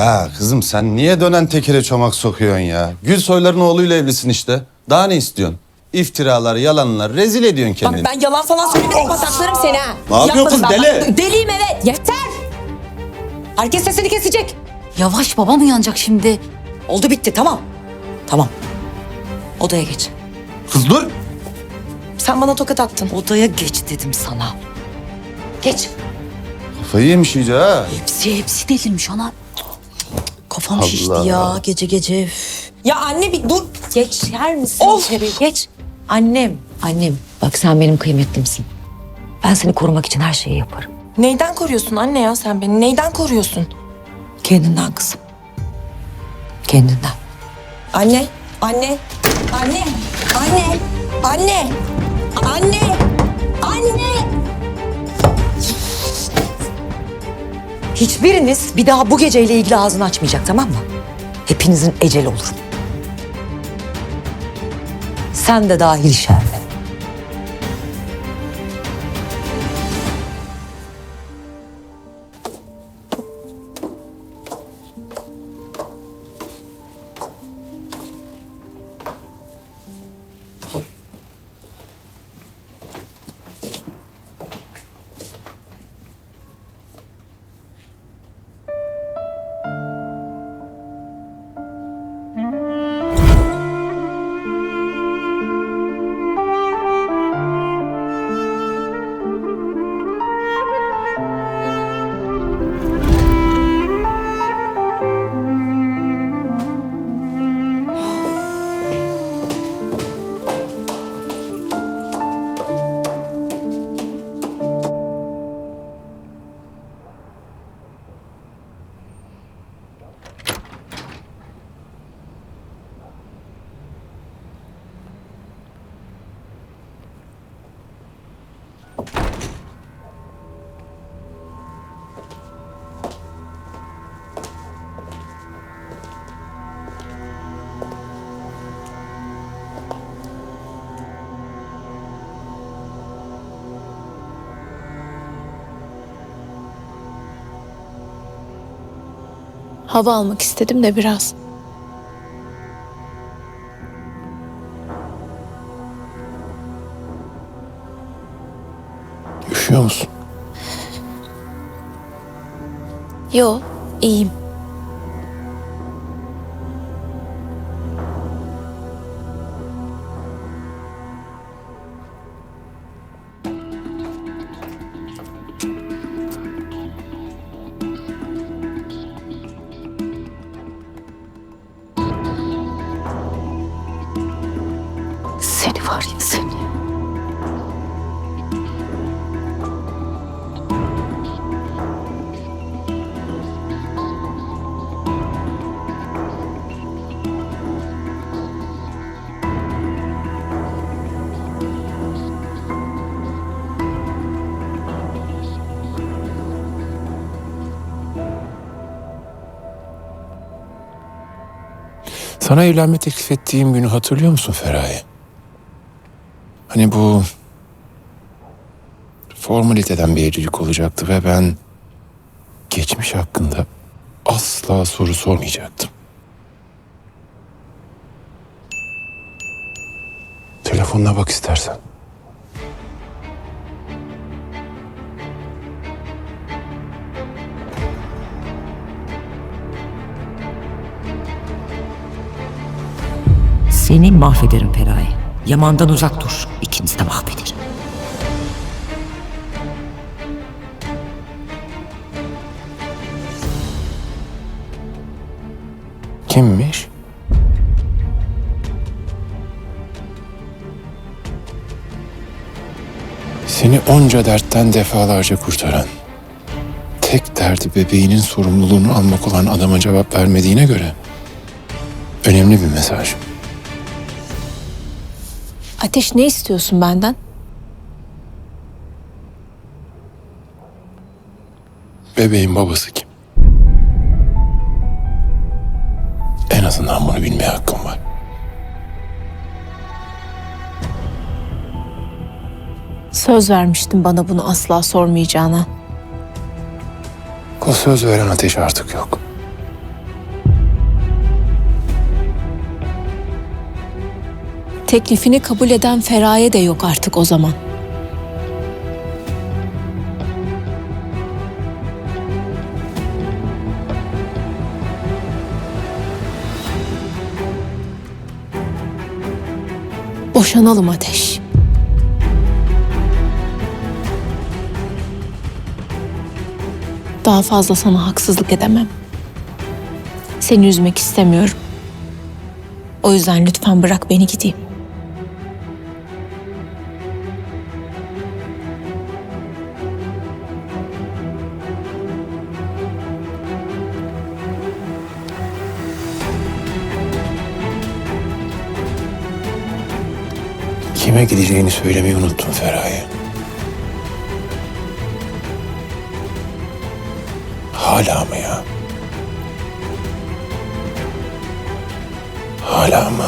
Ya kızım sen niye dönen tekere çomak sokuyorsun ya? Gülsoyların oğluyla evlisin işte. Daha ne istiyorsun? İftiralar, yalanlar, rezil ediyorsun Bak kendini. ben yalan falan söylemedim pataklarım seni ha. Ne yapıyorsun kız, Yapmadım ben. deli? Deliyim evet yeter. Herkes sesini kesecek. Yavaş babam uyanacak şimdi. Oldu bitti tamam. Tamam. Odaya geç. Kız dur. Sen bana tokat attın. Odaya geç dedim sana. Geç. Kafayı yemiş iyice ha. Hepsi hepsi delirmiş ana. Kafam Allah. şişti ya gece gece. Üf. Ya anne bir dur. Geçer misin Of! içeri? Geç. Annem, annem. Bak sen benim kıymetlimsin. Ben seni korumak için her şeyi yaparım. Neyden koruyorsun anne ya sen beni? Neyden koruyorsun? Kendinden kızım. Kendinden. Anne, anne, anne, anne, anne, anne, anne. Hiçbiriniz bir daha bu geceyle ilgili ağzını açmayacak tamam mı? Hepinizin eceli olur. Sen de dahil Şerve. Hava almak istedim de biraz. Üşüyor musun? Yo, iyiyim. Var ya seni. Sana evlenme teklif ettiğim günü hatırlıyor musun Feraye? Hani bu formaliteden bir evlilik olacaktı ve ben geçmiş hakkında asla soru sormayacaktım. Telefonuna bak istersen. Seni mahvederim Feraye. Yaman'dan uzak dur. İkinizi de mahvederim. Kimmiş? Seni onca dertten defalarca kurtaran, tek derdi bebeğinin sorumluluğunu almak olan adama cevap vermediğine göre önemli bir mesaj. Ateş ne istiyorsun benden? Bebeğin babası kim? En azından bunu bilmeye hakkım var. Söz vermiştin bana bunu asla sormayacağına. O söz veren ateş artık yok. Teklifini kabul eden Feraye de yok artık o zaman. Boşanalım Ateş. Daha fazla sana haksızlık edemem. Seni üzmek istemiyorum. O yüzden lütfen bırak beni gideyim. Kime gideceğini söylemeyi unuttun Feraye. Hala mı ya? Hala mı?